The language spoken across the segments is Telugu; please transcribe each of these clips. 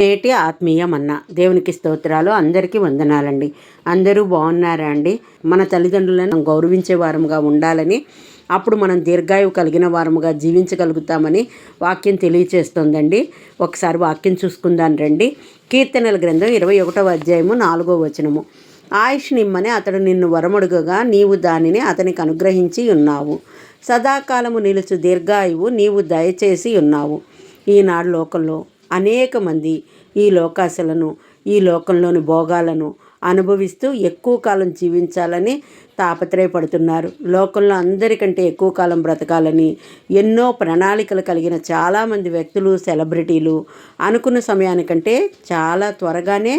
నేటి ఆత్మీయమన్న. దేవునికి స్తోత్రాలు అందరికీ వందనాలండి. అందరూ బాగున్నారా అండి? మన తల్లిదండ్రులను గౌరవించే వారముగా ఉండాలని అప్పుడు మనం దీర్ఘాయువు కలిగిన వారముగా జీవించగలుగుతామని వాక్యం తెలియచేస్తుందండి. ఒకసారి వాక్యం చూసుకుందాం రండి. కీర్తనల గ్రంథం ఇరవై ఒకటవ అధ్యాయము నాలుగో వచనము. ఆయుష్ నిమ్మని అతడు నిన్ను వరమడుగగా నీవు దానిని అతనికి అనుగ్రహించి ఉన్నావు. సదాకాలము నిలుచు దీర్ఘాయువు నీవు దయచేసి ఉన్నావు. ఈనాడు లోకంలో అనేక మంది ఈ లోకాశలను ఈ లోకంలోని భోగాలను అనుభవిస్తూ ఎక్కువ కాలం జీవించాలని తాపత్రయపడుతున్నారు. లోకంలో అందరికంటే ఎక్కువ కాలం బ్రతకాలని ఎన్నో ప్రణాళికలు కలిగిన చాలామంది వ్యక్తులు సెలబ్రిటీలు అనుకున్న సమయానికంటే చాలా త్వరగానే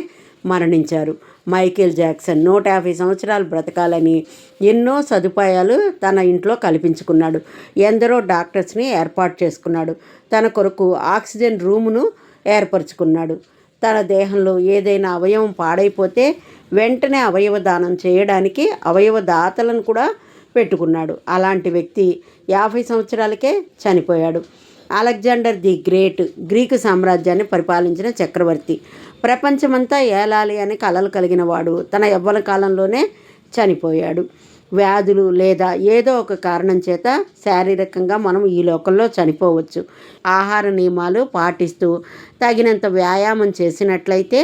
మరణించారు. మైకేల్ జాక్సన్ నూట యాభై సంవత్సరాలు బ్రతకాలని ఎన్నో సదుపాయాలు తన ఇంట్లో కల్పించుకున్నాడు. ఎందరో డాక్టర్స్ని ఏర్పాటు చేసుకున్నాడు. తన కొరకు ఆక్సిజన్ రూమును ఏర్పరచుకున్నాడు. తన దేహంలో ఏదైనా అవయవం పాడైపోతే వెంటనే అవయవ దానం చేయడానికి అవయవ దాతలను కూడా పెట్టుకున్నాడు. అలాంటి వ్యక్తి యాభై సంవత్సరాలకే చనిపోయాడు. అలెగ్జాండర్ ది గ్రేట్ గ్రీకు సామ్రాజ్యాన్ని పరిపాలించిన చక్రవర్తి. ప్రపంచమంతా ఏలాలి అని కలలు కలిగిన వాడు తన యవ్వన కాలంలోనే చనిపోయాడు. వ్యాధులు లేదా ఏదో ఒక కారణం చేత శారీరకంగా మనం ఈ లోకంలో చనిపోవచ్చు. ఆహార నియమాలు పాటిస్తూ తగినంత వ్యాయామం చేసినట్లయితే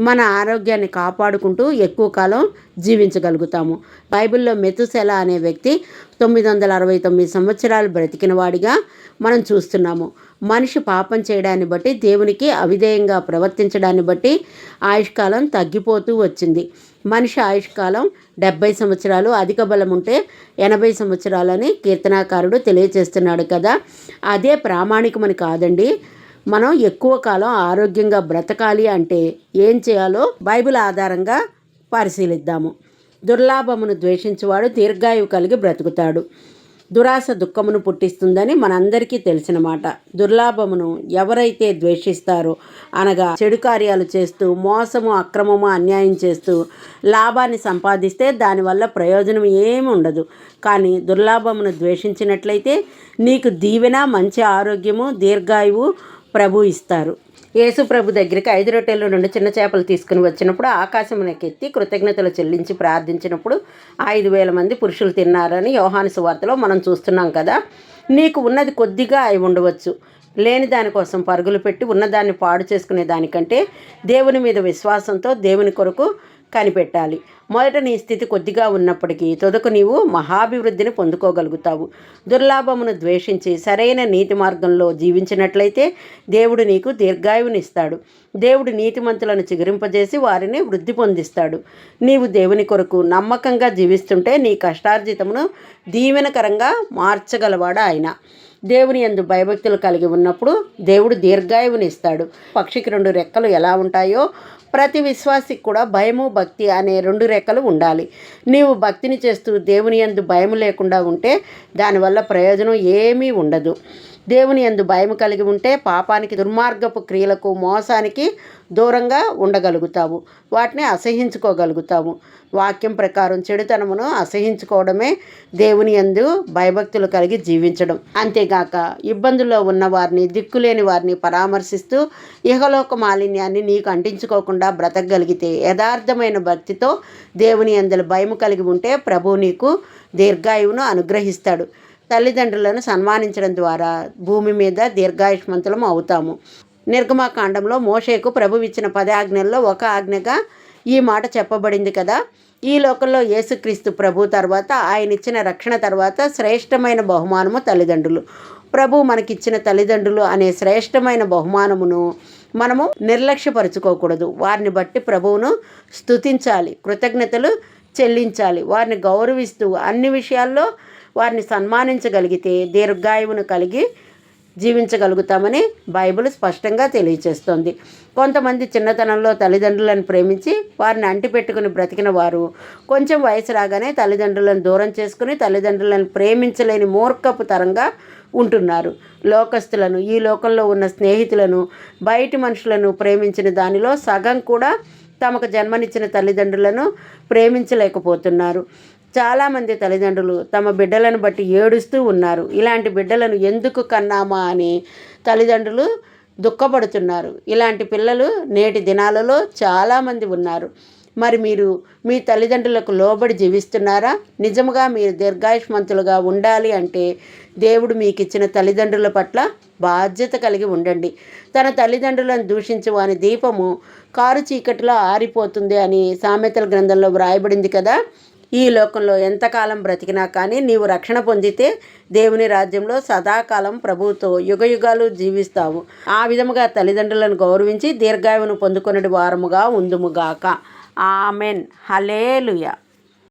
మన ఆరోగ్యాన్ని కాపాడుకుంటూ ఎక్కువ కాలం జీవించగలుగుతాము. బైబిల్లో మెతుసెల అనే వ్యక్తి తొమ్మిది వందల అరవై తొమ్మిది సంవత్సరాలు బ్రతికిన వాడిగా మనం చూస్తున్నాము. మనిషి పాపం చేయడాన్ని బట్టి దేవునికి అవిధేయంగా ప్రవర్తించడాన్ని బట్టి ఆయుష్కాలం తగ్గిపోతూ వచ్చింది. మనిషి ఆయుష్కాలం డెబ్బై సంవత్సరాలు అధిక బలం ఉంటే ఎనభై సంవత్సరాలని కీర్తనాకారుడు తెలియచేస్తున్నాడు కదా. అదే ప్రామాణికమని కాదండి మనం ఎక్కువ కాలం ఆరోగ్యంగా బ్రతకాలి అంటే ఏం చేయాలో బైబిల్ ఆధారంగా పరిశీలిద్దాము. దుర్లాభమును ద్వేషించువాడు దీర్ఘాయువు కలిగి బ్రతుకుతాడు. దురాశ దుఃఖమును పుట్టిస్తుందని మనందరికీ తెలిసిన మాట. దుర్లాభమును ఎవరైతే ద్వేషిస్తారో అనగా చెడు కార్యాలు చేస్తూ మోసము అక్రమము అన్యాయం చేస్తూ లాభాన్ని సంపాదిస్తే దానివల్ల ప్రయోజనం ఏమి ఉండదు. కానీ దుర్లాభమును ద్వేషించినట్లయితే నీకు దీవెన మంచి ఆరోగ్యము దీర్ఘాయువు ప్రభు ఇస్తారు. యేసు ప్రభు దగ్గరికి ఐదు రొట్టెలు నుండి చిన్న చేపలు తీసుకుని వచ్చినప్పుడు ఆకాశమునకెత్తి కృతజ్ఞతలు చెల్లించి ప్రార్థించినప్పుడు ఐదు వేల మంది పురుషులు తిన్నారని యోహాను సువార్తలో మనం చూస్తున్నాం కదా. నీకు ఉన్నది కొద్దిగా అయి ఉండవచ్చు. లేని దానికోసం పరుగులు పెట్టి ఉన్నదాన్ని పాడు చేసుకునే దానికంటే దేవుని మీద విశ్వాసంతో దేవుని కొరకు కనిపెట్టాలి. మొదట నీ స్థితి కొద్దిగా ఉన్నప్పటికీ తొదకు నీవు మహాభివృద్ధిని పొందుకోగలుగుతావు. దుర్లాభమును ద్వేషించి సరైన నీతి మార్గంలో జీవించినట్లయితే దేవుడు నీకు దీర్ఘాయువునిస్తాడు. దేవుడు నీతిమంతులను చిగురింపజేసి వారిని వృద్ధి పొందిస్తాడు. నీవు దేవుని కొరకు నమ్మకంగా జీవిస్తుంటే నీ కష్టార్జితమును దీవెనకరంగా మార్చగలవాడు ఆయన. దేవుని ఎందు భయభక్తులు కలిగి ఉన్నప్పుడు దేవుడు దీర్ఘాయువునిస్తాడు. పక్షికి రెండు రెక్కలు ఎలా ఉంటాయో ప్రతి విశ్వాసికి కూడా భయము భక్తి అనే రెండు రెక్కలు ఉండాలి. నీవు భక్తిని చేస్తూ దేవుని ఎందు భయం లేకుండా ఉంటే దానివల్ల ప్రయోజనం ఏమీ ఉండదు. దేవుని ఎందు భయం కలిగి ఉంటే పాపానికి దుర్మార్గపు క్రియలకు మోసానికి దూరంగా ఉండగలుగుతాము వాటిని అసహించుకోగలుగుతాము వాక్యం ప్రకారం చెడుతనమును అసహించుకోవడమే దేవుని ఎందు భయభక్తులు కలిగి జీవించడం. అంతేగాక ఇబ్బందుల్లో ఉన్న వారిని దిక్కులేని వారిని పరామర్శిస్తూ ఇహలోక మాలిన్యాన్ని నీకు అంటించుకోకుండా బ్రతకగలిగితే యథార్థమైన భక్తితో దేవుని అందులో భయం కలిగి ఉంటే ప్రభు నీకు దీర్ఘాయువును అనుగ్రహిస్తాడు. తల్లిదండ్రులను సన్మానించడం ద్వారా భూమి మీద దీర్ఘాయుష్మంతులం అవుతాము. నిర్గమాకాండంలో మోషేకు ప్రభు ఇచ్చిన పది ఆజ్ఞల్లో ఒక ఆజ్ఞగా ఈ మాట చెప్పబడింది కదా. ఈ లోకంలో యేసుక్రీస్తు ప్రభు తర్వాత ఆయన ఇచ్చిన రక్షణ తర్వాత శ్రేష్టమైన బహుమానము తల్లిదండ్రులు. ప్రభు మనకిచ్చిన తల్లిదండ్రులు అనే శ్రేష్టమైన బహుమానమును మనము నిర్లక్ష్యపరుచుకోకూడదు. వారిని బట్టి ప్రభువును స్తుతించాలి కృతజ్ఞతలు చెల్లించాలి. వారిని గౌరవిస్తూ అన్ని విషయాల్లో వారిని సన్మానించగలిగితే దీర్ఘాయువును కలిగి జీవించగలుగుతామని బైబిల్ స్పష్టంగా తెలియచేస్తోంది. కొంతమంది చిన్నతనంలో తల్లిదండ్రులను ప్రేమించి వారిని అంటిపెట్టుకుని బ్రతికిన వారు కొంచెం వయసు రాగానే తల్లిదండ్రులను దూరం చేసుకుని తల్లిదండ్రులను ప్రేమించలేని మూర్ఖపు తరంగా ఉంటున్నారు. లోకస్తులను ఈ లోకంలో ఉన్న స్నేహితులను బయటి మనుషులను ప్రేమించిన దానిలో సగం కూడా తమకు జన్మనిచ్చిన తల్లిదండ్రులను ప్రేమించలేకపోతున్నారు. చాలామంది తల్లిదండ్రులు తమ బిడ్డలను బట్టి ఏడుస్తూ ఉన్నారు. ఇలాంటి బిడ్డలను ఎందుకు కన్నామా అని తల్లిదండ్రులు దుఃఖపడుతున్నారు. ఇలాంటి పిల్లలు నేటి దినాలలో చాలామంది ఉన్నారు. మరి మీరు మీ తల్లిదండ్రులకు లోబడి జీవిస్తున్నారా? నిజముగా మీరు దీర్ఘాయుష్మంతులుగా ఉండాలి అంటే దేవుడు మీకు ఇచ్చిన తల్లిదండ్రుల పట్ల బాధ్యత కలిగి ఉండండి. తన తల్లిదండ్రులను దూషించు వాని దీపము కారు చీకటిలో ఆరిపోతుంది అని సామెతల గ్రంథంలో వ్రాయబడింది కదా? ఈ లోకంలో ఎంతకాలం బ్రతికినా కానీ నీవు రక్షణ పొందితే దేవుని రాజ్యంలో సదాకాలం ప్రభువుతో యుగయుగాలు జీవిస్తావు. ఆ విధముగా తల్లిదండ్రులను గౌరవించి దీర్ఘాయువును పొందుకొనడి వారముగా ఉందుముగాక. ఆమెన్. హలేలుయ